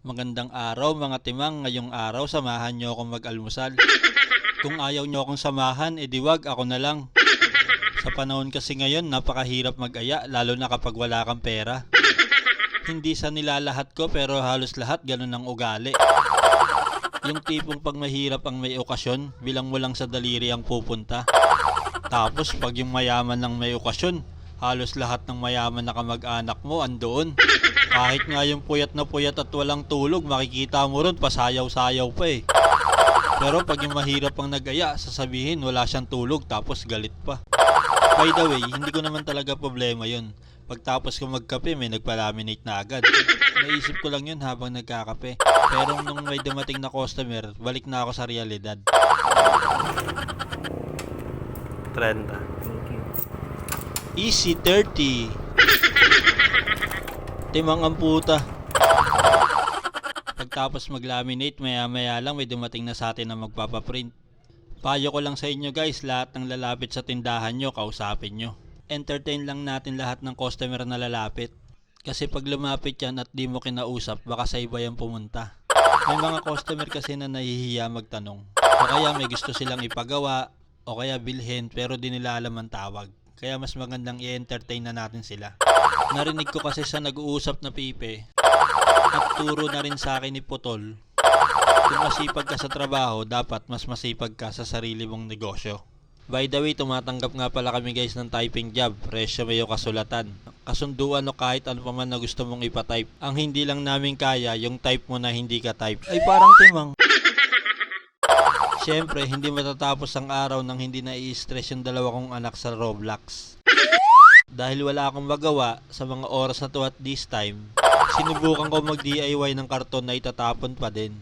Magandang araw mga timang, ngayong araw samahan nyo akong mag-almusal. Kung ayaw nyo akong samahan, edi wag ako na lang. Sa panahon kasi ngayon, napakahirap mag-aya, lalo na kapag wala kang pera. Hindi sa nilalahat ko pero halos lahat ganun ang ugali. Yung tipong pag mahirap ang may okasyon, bilang mo lang sa daliri ang pupunta. Tapos pag yung mayaman ng may okasyon, halos lahat ng mayaman na kamag-anak mo andoon. Kahit nga yung puyat na puyat at walang tulog, makikita mo ron, pasayaw-sayaw pa eh. Pero pag yung mahirap ang nagaya, sasabihin wala siyang tulog tapos galit pa. By the way, hindi ko naman talaga problema yun. Pagtapos ko magkape, may nagpa-laminate na agad. Naisip ko lang yun habang nagkakape. Pero nung may dumating na customer, balik na ako sa realidad. 30. Easy 30. Timang ang puta. Pagtapos mag-laminate, maya-maya lang may dumating na sa atin na magpapaprint. Payo ko lang sa inyo guys, lahat ng lalapit sa tindahan nyo, kausapin nyo. Entertain lang natin lahat ng customer na lalapit. Kasi pag lumapit yan at di mo kinausap, baka sa iba yan pumunta. May mga customer kasi na nahihiya magtanong. O kaya may gusto silang ipagawa, o kaya bilhin pero di nila alam ang tawag. Kaya mas magandang i-entertain na natin sila. Narinig ko kasi sa nag-uusap na pipe at na rin sa akin ni Putol. Kung masipag ka sa trabaho, dapat mas masipag ka sa sarili mong negosyo. By the way, tumatanggap nga pala kami guys ng typing job, resume o kasulatan. Kasunduan o kahit ano pa man na gusto mong ipatype. Ang hindi lang namin kaya, yung type mo na hindi ka type. Ay parang timang. Siyempre, hindi matatapos ang araw nang hindi na i-stress yung dalawa kong anak sa Roblox. Dahil wala akong magawa sa mga oras na to at this time, sinubukan ko mag-DIY ng karton na itatapon pa din.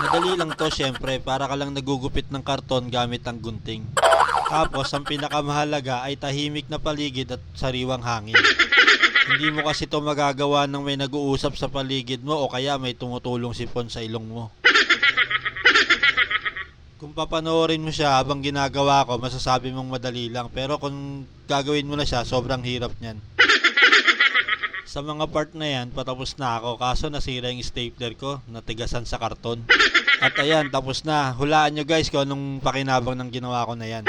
Madali lang to syempre, para ka lang nagugupit ng karton gamit ang gunting. Tapos, ang pinakamahalaga ay tahimik na paligid at sariwang hangin. Hindi mo kasi to magagawa nang may nag-uusap sa paligid mo o kaya may tumutulong sipon sa ilong mo. Kung papanoorin mo siya habang ginagawa ko, masasabi mong madali lang. Pero kung gagawin mo na siya, sobrang hirap niyan. Sa mga part na yan, patapos na ako. Kaso nasira yung stapler ko, natigasan sa karton. At ayan, tapos na. Hulaan nyo guys kung anong pakinabang ng ginawa ko na yan.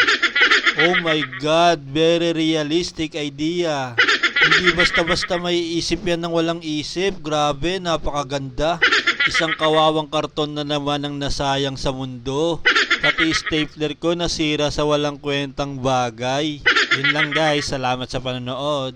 Oh my God, very realistic idea. Hindi basta-basta may isip yan ng walang isip. Grabe, napakaganda. Isang kawawang karton na naman ang nasayang sa mundo. Pati stapler ko nasira sa walang kwentang bagay. Yun lang guys, salamat sa panonood.